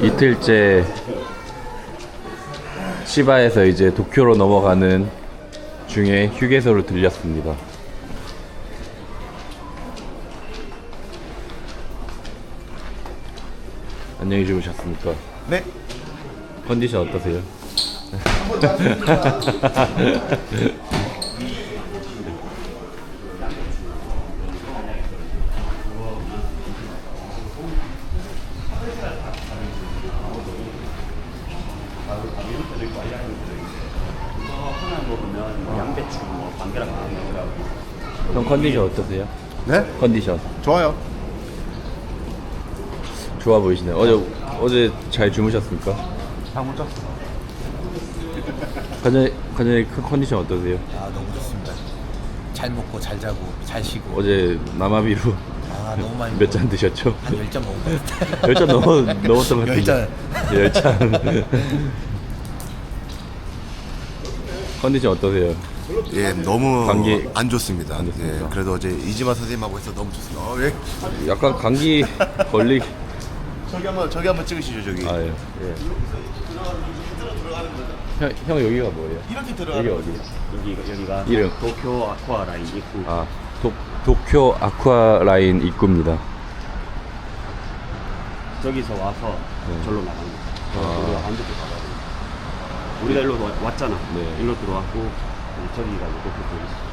이틀째 시바에서 이제 도쿄로 넘어가는 중에 휴게소로 들렸습니다. 안녕히 주무셨습니까? 네. 컨디션 어떠세요? 하나 먹으면 양배추 뭐 반개랑 반개랑 형 컨디션 어떠세요? 네? 컨디션 좋아요. 좋아 보이시네요. 어제 어제 잘 주무셨습니까? 잠못 잤어. 관장님 관장님 그 컨디션 어떠세요? 아 너무 좋습니다. 잘 먹고 잘 자고 잘 쉬고. 어제 남아비로 아 너무 많이 몇 잔 드셨죠? 한 10잔 먹은 것 같아요. 열 잔 넘었던 것 같은데. 열 잔. 열 잔. 컨디션 어떠세요? 예, 너무 감기- 안 좋습니다. 안 좋습니까? 예, 그래도 어제 이지마 선생님하고 해서 너무 좋습니다. 어, 예. 약간 감기 걸리. 저기 한번 저기 한번 찍으시죠 저기. 아 예. 형, 형 여기가 뭐예요? 이렇게 들어가. 여기 어디? 여기 여기가 이름. 도쿄 아쿠아 라인 입구 아 도, 도쿄 아쿠아 라인 입구입니다. 저기서 와서 네. 절로 나가는 거. 아. 가야 돼. 우리가 일로 와- 왔잖아. 네. 일로 들어왔고 이제 저기가 이제 도쿄 쪽 있어.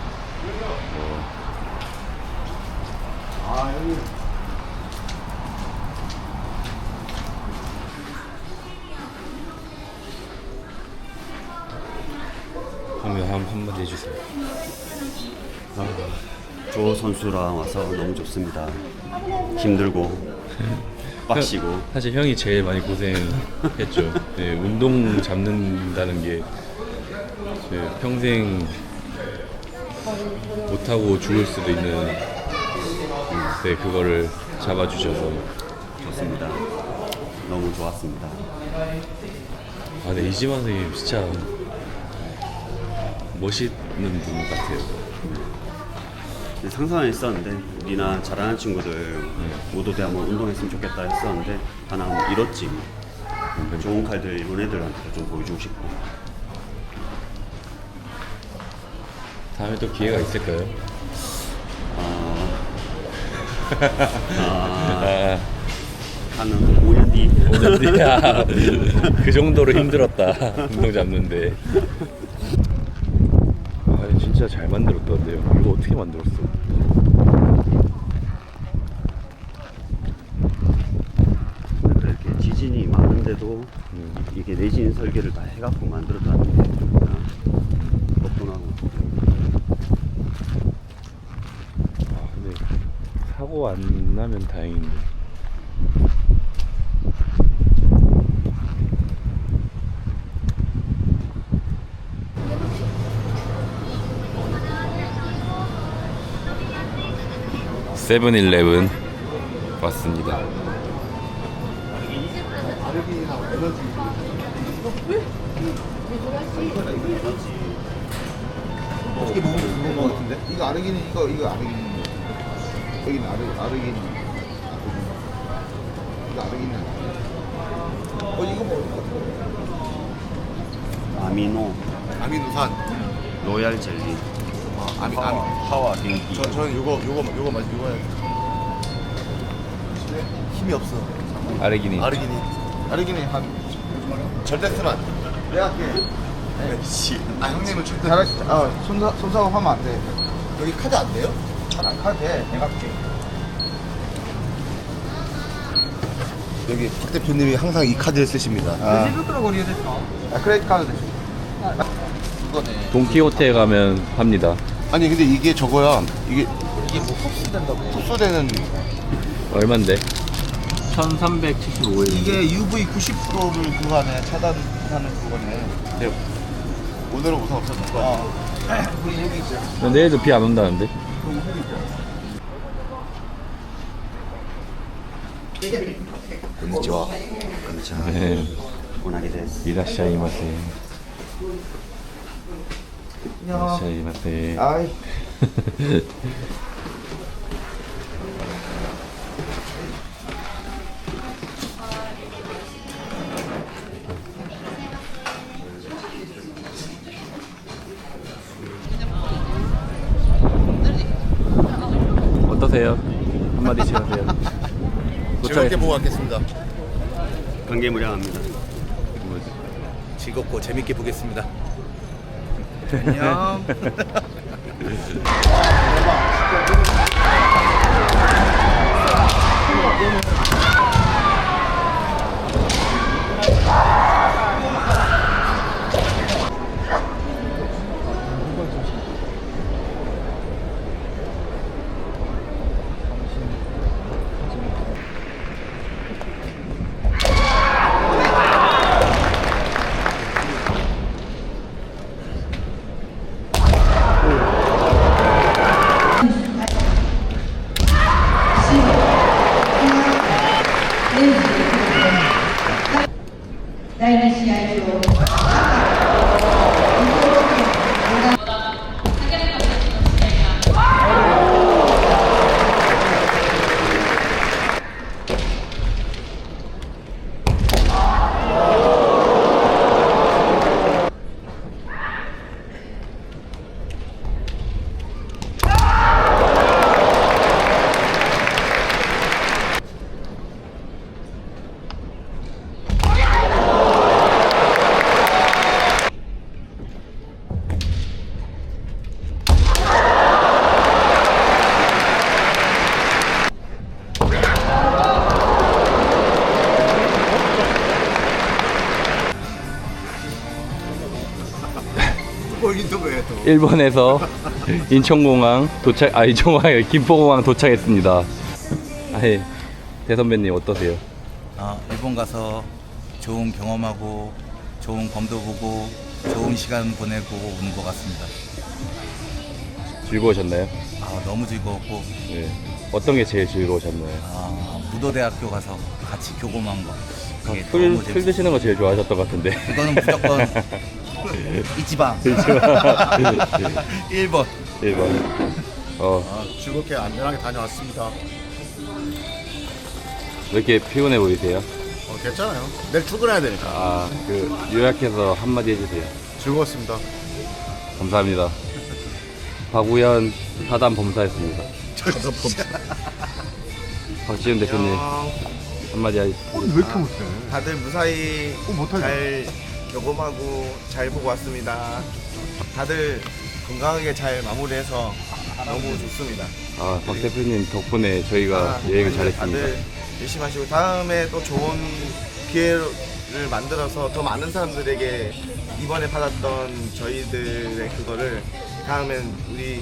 아 여기 한번 한 한마디 해주세요. 조 선수랑 와서 너무 좋습니다. 힘들고 빡시고 사실 형이 제일 많이 고생했죠. 네, 운동 잡는다는 게 네, 평생 못하고 죽을 수도 있는 네, 그거를 잡아주셔서 좋습니다. 너무 좋았습니다. 아, 네, 이지만 선생님 진짜 멋있는 분 같아요. 상상은 했었는데 우리나 잘하는 친구들 모두 다 한번 운동했으면 좋겠다 했었는데 하나 한번 이뤘지. 뭐. 좋은 칼들 일본 애들한테 좀 보여주고 싶고. 다음에 또 기회가 있을까요? 아, 하는 5년 뒤. 그 정도로 힘들었다. 운동 잡는데. 아, 진짜 잘 만들었던데요. 이거 어떻게 만들었어? 이렇게 지진이 많은데도 이게 내진 설계를 다 해갖고 만들었다는 게 나고 아, 근데 사고 안 나면 다행인데. 세븐일레븐 왔습니다. 이게 먹으면 그건 거 같은데? 이거 아르기닌 이거 이거 아르기닌 여기는 아르 아르기닌 이거 아르기닌 어 이거 먹을 것 아미노 아미노산. 로얄 젤리 아, 아미 파와, 아미. 파와 링기 저 저는 요거 요거 요거 맞 요거 해야 힘이 없어. 아르기닌. 아르기닌. 아르기닌 한 절대 쓰면 안 돼. 내가 할게 씨. 아 형님은 절대. 잘할 수 아, 손사 손사업하면 안 돼 여기 카드 안 돼요? 잘안 카드 돼 내가 할게 여기 박 대표님이 항상 이 카드를 쓰십니다. 아 크레딧 카드 돼 이거네 돈키호테에 가면 팝니다. 아니 근데 이게 저거야. 이게 이게 뭐 흡수된다고? 흡수되는 얼만데? 1375엔 이게 UV 90%를 그거 하네 차단하는 그거네 오늘은 우선 없었을 거야. 어 우리 여기 있죠 내일도 비 안 온다는데? 건니치와. 네. 오나게 됐어 이라샤이마세. 안녕. いませ 아, 네. 아이. 어떠세요? 한마디씩 하세요. 즐겁게 보고 왔겠습니다. 관계무량합니다. 뭐, 즐겁고 재밌게 보겠습니다. 안녕. 거긴 또왜 또? 일본에서 인천공항 도착, 아 인천공항 김포공항 도착했습니다. 아예 대선배님 어떠세요? 아, 일본 가서 좋은 경험하고 좋은 검도 보고 좋은 시간 보내고 오는 것 같습니다. 즐거우셨나요? 아, 너무 즐거웠고 네. 어떤 게 제일 즐거우셨나요? 아, 무도대학교 가서 같이 교감한 거 그게 아, 술, 너무 술 재밌었어요. 드시는 거 제일 좋아하셨던 것 같은데. 이거는 무조건 이 지방 1번 1번. 어, 아, 즐겁게 안전하게 다녀왔습니다. 왜 이렇게 피곤해 보이세요? 어, 괜찮아요. 내일 출근해야 되니까. 아, 그 요약해서 한마디 해주세요. 즐거웠습니다. 감사합니다. 박우현 사단 범사였습니다. 박지훈 대표님 한마디 하시죠. 다들 무사히 어, 못하죠. 잘 경험하고 잘 보고 왔습니다. 다들 건강하게 잘 마무리해서 너무 좋습니다. 아, 박 대표님 덕분에 저희가 아, 여행을 다들 잘했습니다. 열심히 하시고 다음에 또 좋은 기회를 만들어서 더 많은 사람들에게 이번에 받았던 저희들의 그거를 다음엔 우리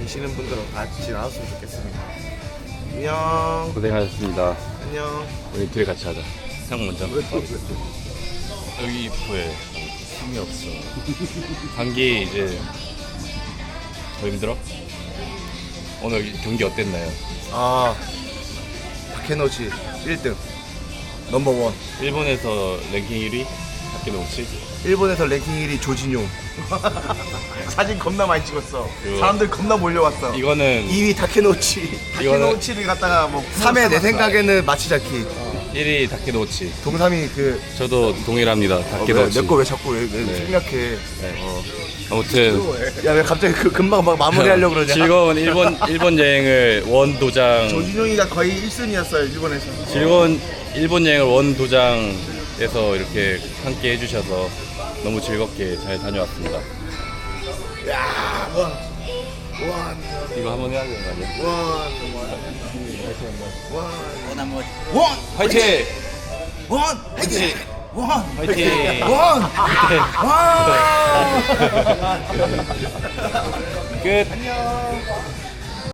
계시는 분들과 같이 나눴으면 좋겠습니다. 안녕. 고생하셨습니다. 안녕. 우리 둘이 같이 하자. 형 먼저. 여기 보여. 힘이 없어. 감기 이제 더 힘들어? 오늘 경기 어땠나요? 아, 타케노치 1등. 넘버원. 일본에서 랭킹 1위 타케노치. 일본에서 랭킹 1위 조진용. 사진 겁나 많이 찍었어. 그거- 사람들 겁나 몰려왔어. 이거는 2위 타케노치. 타케노치를 갖다가 뭐 3회 내 생각에는 마치자키. 1위 타케노치. 동삼이 그 저도 동일합니다. 타케노치. 내 거 왜 자꾸 왜, 왜 네. 생략해? 네. 아무튼 야 왜 갑자기 그 금방 막 마무리하려고 그러냐? 즐거운 일본 일본 여행을 원 도장 조진용이가 거의 1순위였어요 일본에서. 즐거운 일본 여행을 원 도장에서 이렇게 함께 해주셔서 너무 즐겁게 잘 다녀왔습니다. 야 원, 원, 이거 한 번 해야 되는 거 아니야? 원, 원. 원하면 원 화이팅! 원 화이팅 원 화이팅! 원! 끝! 안녕.